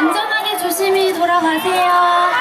안전하게 조심히 돌아가세요.